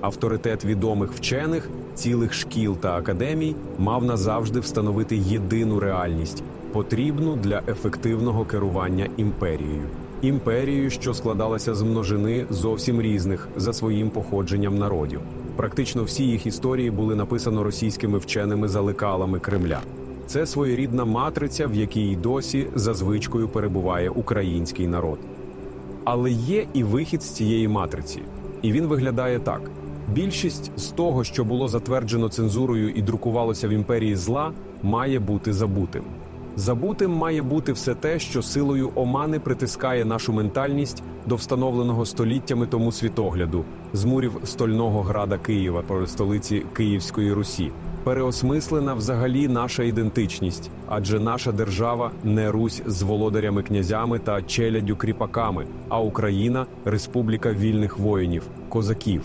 Авторитет відомих вчених, цілих шкіл та академій мав назавжди встановити єдину реальність, потрібну для ефективного керування імперією. Імперією, що складалася з множини зовсім різних за своїм походженням народів. Практично всі їх історії були написано російськими вченими за лекалами Кремля. Це своєрідна матриця, в якій досі за звичкою перебуває український народ. Але є і вихід з цієї матриці, і він виглядає так: більшість з того, що було затверджено цензурою і друкувалося в імперії зла, має бути забутим. Забутим має бути все те, що силою омани притискає нашу ментальність до встановленого століттями тому світогляду з мурів стольного града Києва, столиці Київської Русі. Переосмислена взагалі наша ідентичність, адже наша держава не Русь з володарями князями та челядю кріпаками, а Україна республіка вільних воїнів, козаків.